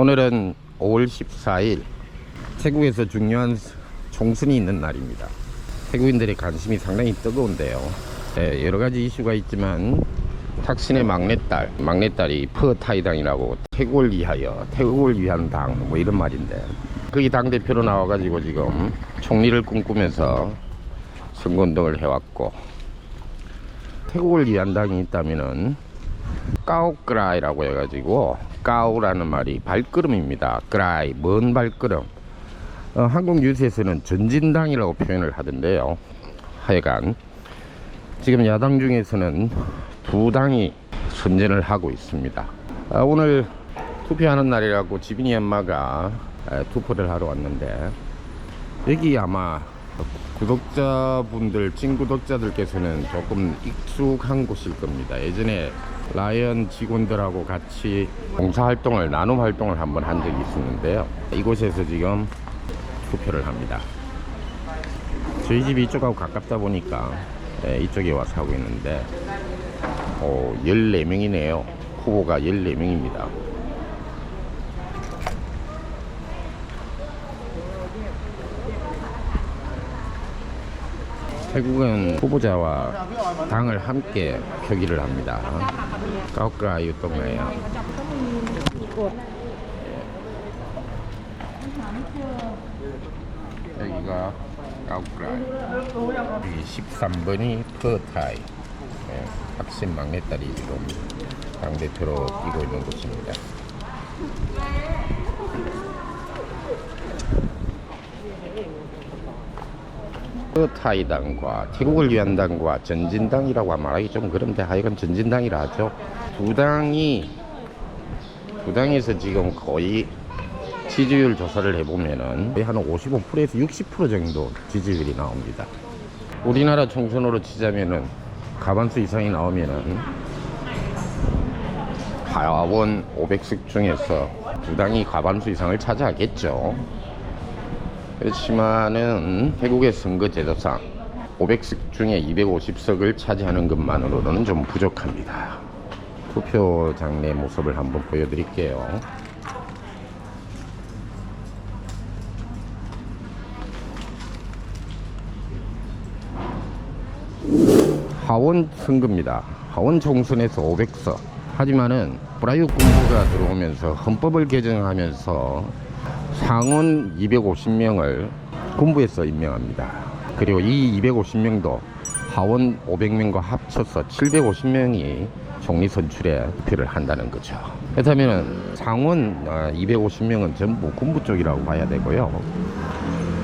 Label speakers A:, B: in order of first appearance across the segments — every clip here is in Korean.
A: 오늘은 5월 14일 태국에서 중요한 총선이 있는 날입니다. 태국인들의 관심이 상당히 뜨거운데요. 네, 여러 가지 이슈가 있지만 탁신의 막내딸, 막내딸이 퍼타이당이라고 태국을 위하여, 태국을 위한 당, 뭐 이런 말인데 거기 당 대표로 나와가지고 지금 총리를 꿈꾸면서 선거운동을 해왔고 태국을 위한 당이 있다면은 까오크라이라고 해가지고 까오라는 말이 발걸음입니다. 크라이 먼 발걸음. 어, 한국 뉴스에서는 전진당이라고 표현을 하던데요. 하여간 지금 야당 중에서는 두 당이 선전을 하고 있습니다. 아, 오늘 투표하는 날이라고 지빈이 엄마가 에, 투표를 하러 왔는데 여기 아마 구독자분들, 찐구독자들께서는 조금 익숙한 곳일 겁니다. 예전에 라이언 직원들하고 같이 봉사활동을, 나눔 활동을 한번 한 적이 있었는데요. 이곳에서 지금 투표를 합니다. 저희 집이 이쪽하고 가깝다 보니까 예, 이쪽에 와서 하고 있는데, 오, 14명이네요. 후보가 14명입니다. 태국은 후보자와 당을 함께 표기를 합니다. 까오크라유 동네야. 여기가 까오크라이. 여기 13번이 퍼타이. 네, 박신 막내딸이 지금 당대표로 뛰고 있는 곳입니다. 타이당과 태국을 위한 당과 전진당이라고 말하기 좀 그런데 하여간 전진당이라 하죠. 두 당이 두 당에서 지금 거의 지지율 조사를 해보면은 거의 한 55%에서 60% 정도 지지율이 나옵니다. 우리나라 총선으로 치자면은 가반수 이상이 나오면은 하원 500석 중에서 두 당이 과반수 이상을 차지하겠죠. 그렇지만은 태국의 선거 제도상 500석 중에 250석을 차지하는 것만으로는 좀 부족합니다. 투표장 내 모습을 한번 보여드릴게요. 하원 선거입니다. 하원 총선에서 500석. 하지만은 브라유 군부가 들어오면서 헌법을 개정하면서 상원 250명을 군부에서 임명합니다. 그리고 이 250명도 하원 500명과 합쳐서 750명이 총리 선출에 투표를 한다는 거죠. 그렇다면 상원 250명은 전부 군부 쪽이라고 봐야 되고요.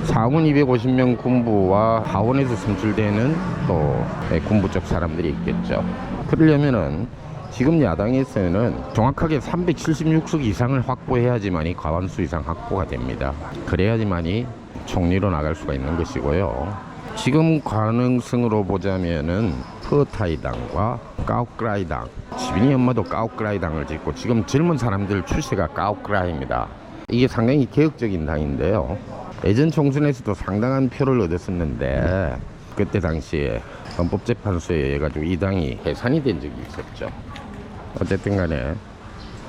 A: 상원 250명 군부와 하원에서 선출되는 또 군부 쪽 사람들이 있겠죠. 그러려면은 지금 야당에서는 정확하게 376석 이상을 확보해야지만이 과반수 이상 확보가 됩니다. 그래야지만이 총리로 나갈 수가 있는 것이고요. 지금 가능성으로 보자면은 퍼타이당과 까오크라이당 지빈이 엄마도 까오크라이당을 짓고 지금 젊은 사람들 출세가 까오크라입니다. 이게 상당히 개혁적인 당인데요. 예전 총선에서도 상당한 표를 얻었었는데 그때 당시에 헌법재판소에 의해 가지고 이 당이 해산이 된 적이 있었죠. 어쨌든 간에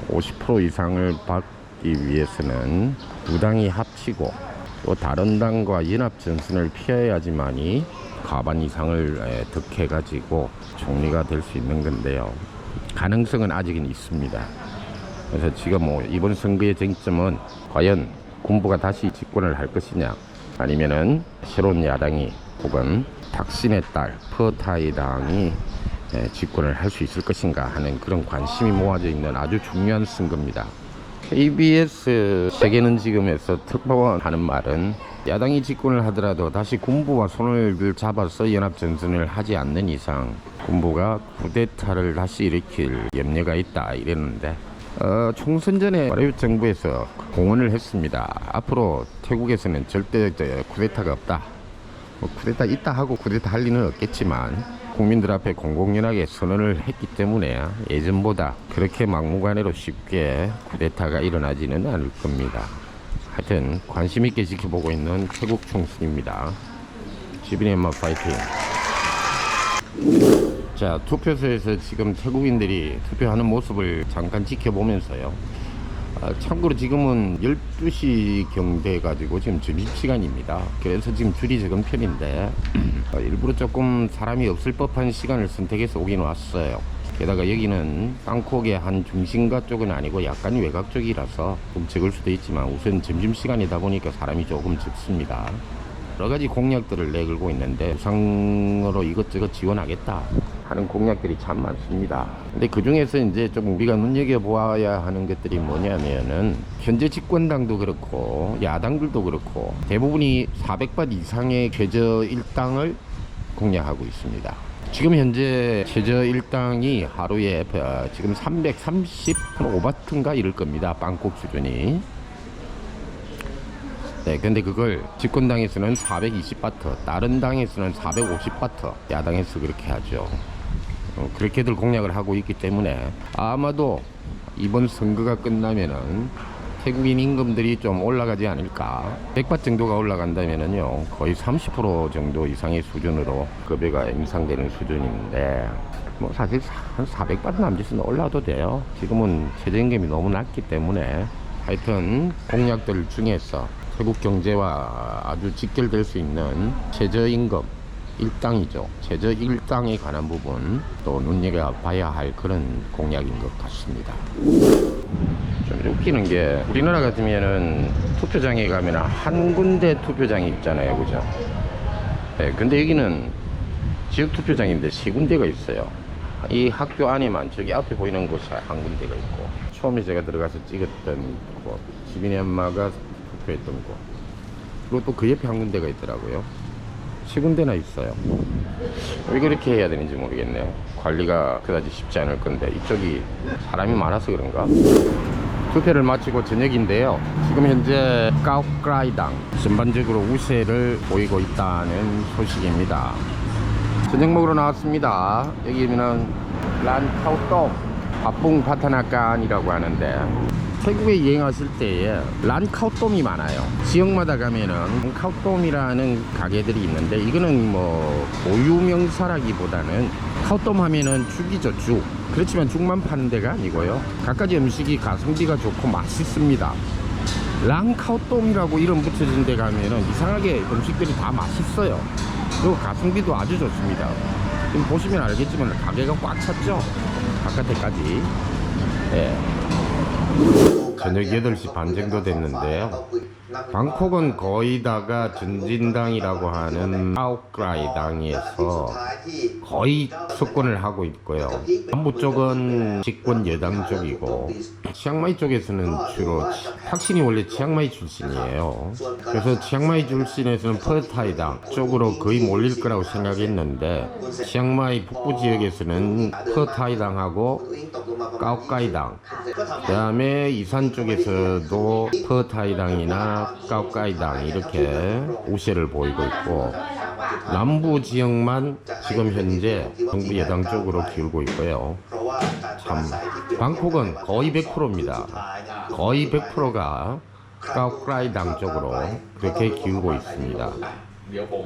A: 50% 이상을 받기 위해서는 두 당이 합치고 또 다른 당과 연합 전선을 피해야지만이 과반 이상을 에, 득해 가지고 총리가 될 수 있는 건데요. 가능성은 아직은 있습니다. 그래서 지금 뭐 이번 선거의 쟁점은 과연 군부가 다시 집권을 할 것이냐 아니면은 새로운 야당이 혹은 탁신의 딸 퍼타이 당이 예, 집권을 할 수 있을 것인가 하는 그런 관심이 모아져 있는 아주 중요한 선거입니다. KBS 세계는 지금에서 특파원 하는 말은 야당이 집권을 하더라도 다시 군부와 손을 잡아서 연합 전선을 하지 않는 이상 군부가 쿠데타를 다시 일으킬 염려가 있다 이랬는데 어, 총선 전에 마레 정부에서 공언을 했습니다. 앞으로 태국에서는 절대 저, 쿠데타가 없다. 뭐 쿠데타 있다 하고 쿠데타 할 리는 없겠지만 국민들 앞에 공공연하게 선언을 했기 때문에 예전보다 그렇게 막무가내로 쉽게 쿠데타가 일어나지는 않을 겁니다. 하여튼 관심 있게 지켜보고 있는 태국 총선입니다. 지빈의 엄마 파이팅. 자 투표소에서 지금 태국인들이 투표하는 모습을 잠깐 지켜보면서요. 아, 참고로 지금은 12시 경돼 가지고 지금 점심시간입니다. 그래서 지금 줄이 적은 편인데 어, 일부러 조금 사람이 없을 법한 시간을 선택해서 오긴 왔어요. 게다가 여기는 방콕의 한 중심가 쪽은 아니고 약간 외곽 쪽이라서 좀 적을 수도 있지만 우선 점심시간이다 보니까 사람이 조금 적습니다. 여러 가지 공약들을 내걸고 있는데 우상으로 이것저것 지원하겠다 하는 공약들이 참 많습니다. 근데 그 중에서 이제 좀 우리가 눈여겨 보아야 하는 것들이 뭐냐면은 현재 집권당도 그렇고 야당들도 그렇고 대부분이 400밭 이상의 최저 일당을 공략하고 있습니다. 지금 현재 최저 일당이 하루에 어, 지금 335바트인가 이럴 겁니다. 방콕 수준이. 네, 근데 그걸 집권당에서는 420바트, 다른 당에서는 450바트, 야당에서 그렇게 하죠. 어, 그렇게들 공약을 하고 있기 때문에 아마도 이번 선거가 끝나면은 태국인 임금들이 좀 올라가지 않을까. 100바 정도가 올라간다면은요, 거의 30% 정도 이상의 수준으로 급여가 인상되는 수준인데, 뭐 사실 한 400바트 남짓은 올라도 돼요. 지금은 최저임금이 너무 낮기 때문에 하여튼 공약들 중에서 태국 경제와 아주 직결될 수 있는 최저임금 일당이죠. 최저 일당에 관한 부분 또 눈여겨봐야 할 그런 공약인 것 같습니다. 좀 웃기는 게 우리나라 같으면은 투표장에 가면 한 군데 투표장이 있잖아요, 그죠? 네, 근데 여기는 지역 투표장인데 세 군데가 있어요. 이 학교 안에만 저기 앞에 보이는 곳에 한 군데가 있고 처음에 제가 들어가서 찍었던 곳 지빈이 엄마가 투표했던 곳 그리고 또 그 옆에 한 군데가 있더라고요. 세 군데나 있어요. 왜 그렇게 해야 되는지 모르겠네요. 관리가 그다지 쉽지 않을 건데 이쪽이 사람이 많아서 그런가? 투표를 마치고 저녁인데요. 지금 현재 까우크라이당 전반적으로 우세를 보이고 있다는 소식입니다. 저녁 먹으러 나왔습니다. 여기는 란카우똥 바풍 파타나칸이라고 하는데 태국에 여행하실 때에 란카우똥이 많아요. 지역마다 가면은 카우똥이라는 가게들이 있는데 이거는 뭐 고유명사라기보다는 카우똥 하면은 죽이죠 죽. 그렇지만 죽만 파는 데가 아니고요. 갖가지 음식이 가성비가 좋고 맛있습니다. 랑카오똥이라고 이름 붙여진 데 가면은 이상하게 음식들이 다 맛있어요. 그리고 가성비도 아주 좋습니다. 지금 보시면 알겠지만 가게가 꽉 찼죠? 바깥에까지. 예. 저녁 8시 반 정도 됐는데요. 방콕은 거의 다가 전진당이라고 하는 아웃크라이 당에서 거의 석권을 하고 있고요. 남부 쪽은 집권 여당 쪽이고 치앙마이 쪽에서는 주로 치- 탁신이 원래 치앙마이 출신이에요. 그래서 치앙마이 출신에서는 퍼타이당 쪽으로 거의 몰릴 거라고 생각했는데 치앙마이 북부 지역에서는 퍼타이당하고 까오까이당 그 다음에 이산 쪽에서도 퍼타이당이나 까오까이당 이렇게 우세를 보이고 있고 남부 지역만 지금 현재 정부 여당 쪽으로 기울고 있고요. 참 방콕은 거의 100%입니다. 거의 100%가 까오크라이당 쪽으로 그렇게 기울고 있습니다.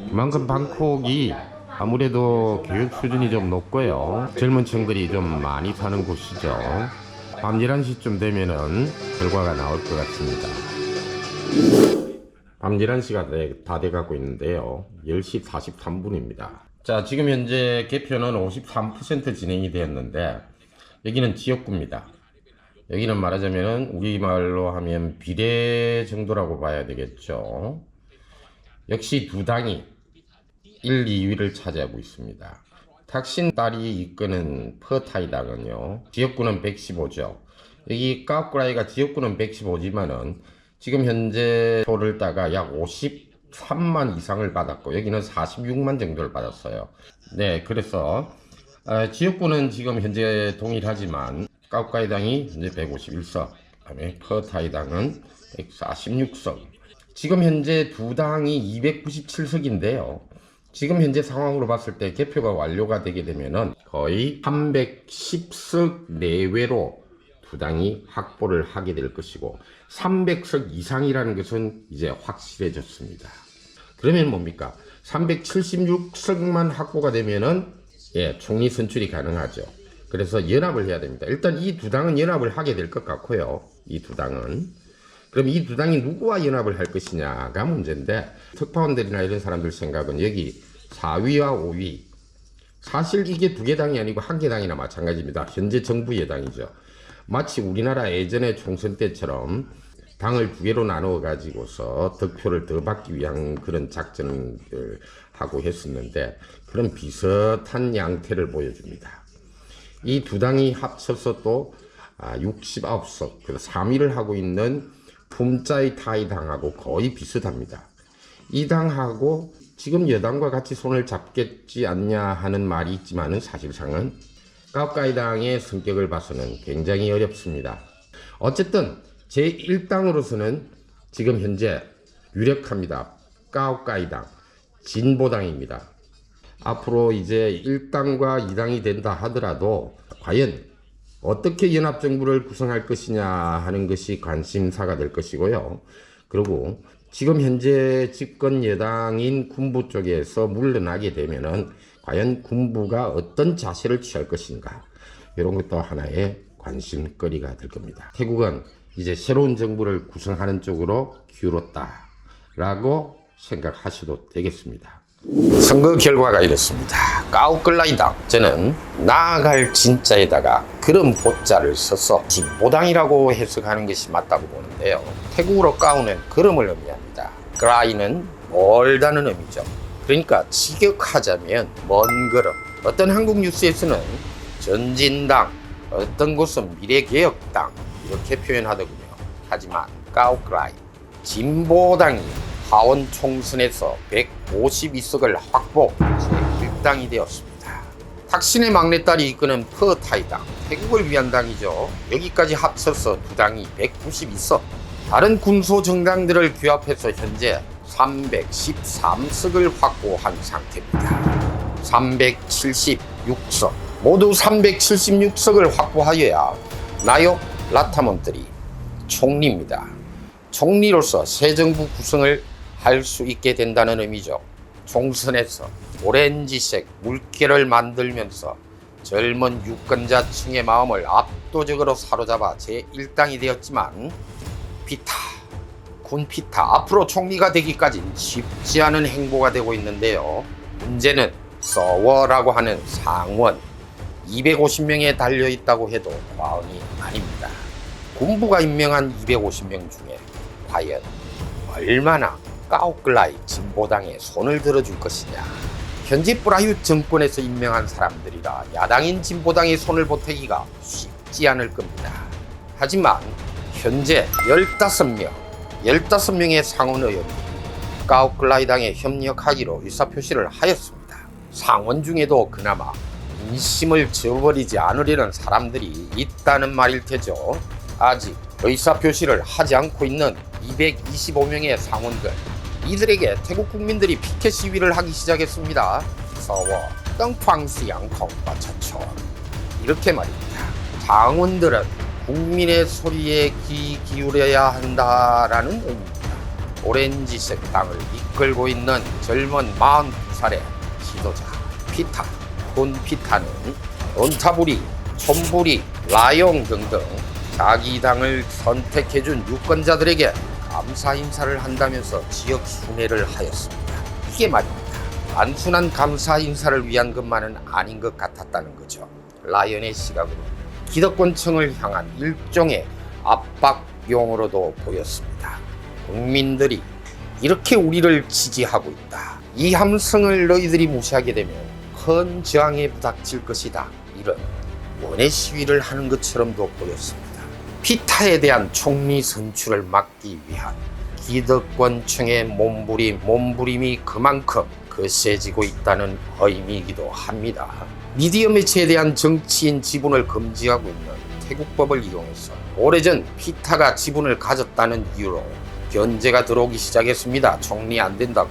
A: 그만큼 방콕이 아무래도 교육 수준이 좀 높고요. 젊은 층들이 좀 많이 사는 곳이죠. 밤 11시쯤 되면은 결과가 나올 것 같습니다. 밤 11시가 다 돼가고 있는데요. 10시 43분입니다. 자, 지금 현재 개표는 53% 진행이 되었는데, 여기는 지역구입니다. 여기는 말하자면은 우리말로 하면 비례 정도라고 봐야 되겠죠. 역시 두 당이 1, 2위를 차지하고 있습니다. 탁신 딸이 이끄는 퍼타이당은요, 지역구는 115죠. 여기 까꾸라이가 지역구는 115지만은 지금 현재 표를 따가 약 53만 이상을 받았고, 여기는 46만 정도를 받았어요. 네, 그래서, 어, 지역구는 지금 현재 동일하지만, 까꾸라이당이 현재 151석, 그다음에 퍼타이당은 146석. 지금 현재 두 당이 297석인데요. 지금 현재 상황으로 봤을 때 개표가 완료가 되게 되면은 거의 310석 내외로 두 당이 확보를 하게 될 것이고 300석 이상이라는 것은 이제 확실해졌습니다. 그러면 뭡니까? 376석만 확보가 되면은 예, 총리 선출이 가능하죠. 그래서 연합을 해야 됩니다. 일단 이 두 당은 연합을 하게 될 것 같고요. 이 두 당은. 그럼 이 두 당이 누구와 연합을 할 것이냐가 문제인데 특파원들이나 이런 사람들 생각은 여기 4위와 5위 사실 이게 두 개 당이 아니고 한 개 당이나 마찬가지입니다. 현재 정부 여당이죠. 마치 우리나라 예전에 총선 때처럼 당을 두 개로 나누어 가지고서 득표를 더 받기 위한 그런 작전을 하고 했었는데 그런 비슷한 양태를 보여줍니다. 이 두 당이 합쳐서 또 69석, 그 3위를 하고 있는 품짜이 타이 당하고 거의 비슷합니다. 이 당하고 지금 여당과 같이 손을 잡겠지 않냐 하는 말이 있지만은 사실상은 까까이 당의 성격을 봐서는 굉장히 어렵습니다. 어쨌든 제1당으로서는 지금 현재 유력합니다. 까오까이 당, 진보당입니다. 앞으로 이제 1당과 2당이 된다 하더라도 과연 어떻게 연합정부를 구성할 것이냐 하는 것이 관심사가 될 것이고요. 그리고 지금 현재 집권 여당인 군부 쪽에서 물러나게 되면은 과연 군부가 어떤 자세를 취할 것인가 이런 것도 하나의 관심거리가 될 겁니다. 태국은 이제 새로운 정부를 구성하는 쪽으로 기울었다 라고 생각하셔도 되겠습니다. 선거 결과가 이렇습니다. 까우클라이당 저는 나아갈 진짜에다가 그런 보자를 써서 진보당이라고 해석하는 것이 맞다고 보는데요. 태국어로 까우는 걸음을 의미합니다. 그라이는 멀다는 의미죠. 그러니까 직역하자면 먼 걸음. 어떤 한국 뉴스에서는 전진당, 어떤 곳은 미래개혁당 이렇게 표현하더군요. 하지만 까우크라이 진보당이 하원 총선에서 152석을 확보 제1당이 되었습니다. 탁신의 막내딸이 이끄는 퍼타이당, 태국을 위한 당이죠. 여기까지 합쳐서 두 당이 192석. 다른 군소 정당들을 규합해서 현재 313석을 확보한 상태입니다. 376석. 모두 376석을 확보하여야 나요 라타몬들이 총리입니다. 총리로서 새 정부 구성을 할 수 있게 된다는 의미죠. 총선에서 오렌지색 물결을 만들면서 젊은 유권자층의 마음을 압도적으로 사로잡아 제1당이 되었지만 피타, 군 피타 앞으로 총리가 되기까진 쉽지 않은 행보가 되고 있는데요. 문제는 서워라고 하는 상원 250명에 달려 있다고 해도 과언이 아닙니다. 군부가 임명한 250명 중에 과연 얼마나 까오클라이 진보당에 손을 들어줄 것이냐. 현재 브라유 정권에서 임명한 사람들이라 야당인 진보당의 손을 보태기가 쉽지 않을 겁니다. 하지만 현재 15명, 15명의 상원 의원이 까오클라이 당에 협력하기로 의사표시를 하였습니다. 상원 중에도 그나마 인심을 저버리지 않으려는 사람들이 있다는 말일 테죠. 아직 의사표시를 하지 않고 있는 225명의 상원들 이들에게 태국 국민들이 피켓 시위를 하기 시작했습니다. 서워 떵팡스 양 콩바차처 이렇게 말입니다. 상원들은 국민의 소리에 귀 기울여야 한다라는 의미입니다. 오렌지색 땅을 이끌고 있는 젊은 42살의 지도자 피타 군 피타는 온타부리, 촌부리, 라용 등등 자기 당을 선택해준 유권자들에게 감사 인사를 한다면서 지역 순회를 하였습니다. 이게 말입니다. 단순한 감사 인사를 위한 것만은 아닌 것 같았다는 거죠. 라이언의 시각으로 기득권층을 향한 일종의 압박용으로도 보였습니다. 국민들이 이렇게 우리를 지지하고 있다. 이 함성을 너희들이 무시하게 되면 큰 저항에 부닥칠 것이다. 이런 원의 시위를 하는 것처럼도 보였습니다. 피타에 대한 총리 선출을 막기 위한 기득권층의 몸부림, 몸부림이 그만큼 거 세지고 있다는 의미이기도 합니다. 미디어 매체에 대한 정치인 지분을 금지하고 있는 태국법을 이용해서 오래전 피타가 지분을 가졌다는 이유로 견제가 들어오기 시작했습니다. 총리 안 된다고.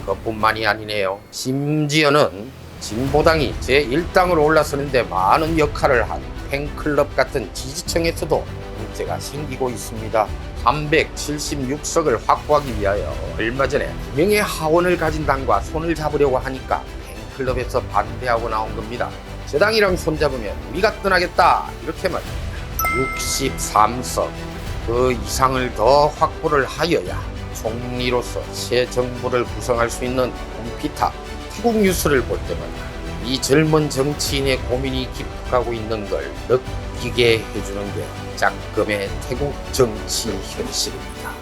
A: 그것뿐만이 아니네요. 심지어는 진보당이 제1당으로 올라서는데 많은 역할을 한 팬클럽 같은 지지층에서도 문제가 생기고 있습니다. 376석을 확보하기 위하여 얼마 전에 명예 하원을 가진 당과 손을 잡으려고 하니까 팬클럽에서 반대하고 나온 겁니다. 저 당이랑 손잡으면 우리가 떠나겠다 이렇게 말입니다. 63석 그 이상을 더 확보를 하여야 총리로서 새 정부를 구성할 수 있는 홈피타 태국 뉴스를 볼 때마다 이 젊은 정치인의 고민이 깊어가고 있는 걸 느끼게 해주는 게 짝금의 태국 정치 현실입니다.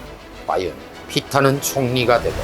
A: 과연 피타는 총리가 되고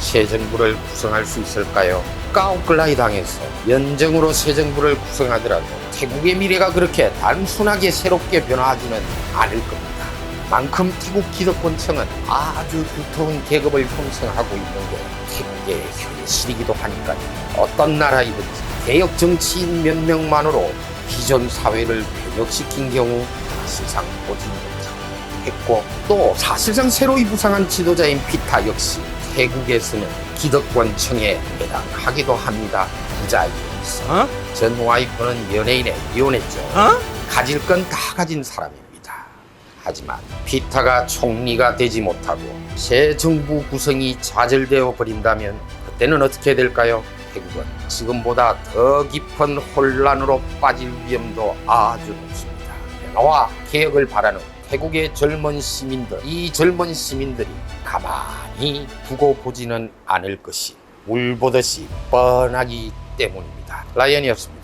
A: 새 정부를 구성할 수 있을까요? 까오클라이 당에서 연정으로 새 정부를 구성하더라도 태국의 미래가 그렇게 단순하게 새롭게 변화하지는 않을 겁니다. 만큼 태국 기득권층은 아주 두터운 계급을 형성하고 있는 게 태국의 현실이기도 하니까요. 어떤 나라이든지 개혁 정치인 몇 명만으로 기존 사회를 변혁시킨 경우 사실상 보지 못하고 했고 또 사실상 새로 이 부상한 지도자인 피타 역시 태국에서는 기득권층에 해당하기도 합니다. 부자이면서
B: 어?
A: 전 와이프는 연예인에 이혼했죠.
B: 어?
A: 가질 건 다 가진 사람입니다. 하지만 피타가 총리가 되지 못하고 새 정부 구성이 좌절되어 버린다면 그때는 어떻게 될까요? 태국은 지금보다 더 깊은 혼란으로 빠질 위험도 아주 높습니다. 변화와 개혁을 바라는 태국의 젊은 시민들, 이 젊은 시민들이 가만히 두고 보지는 않을 것이 물 보듯이 뻔하기 때문입니다. 라이언이었습니다.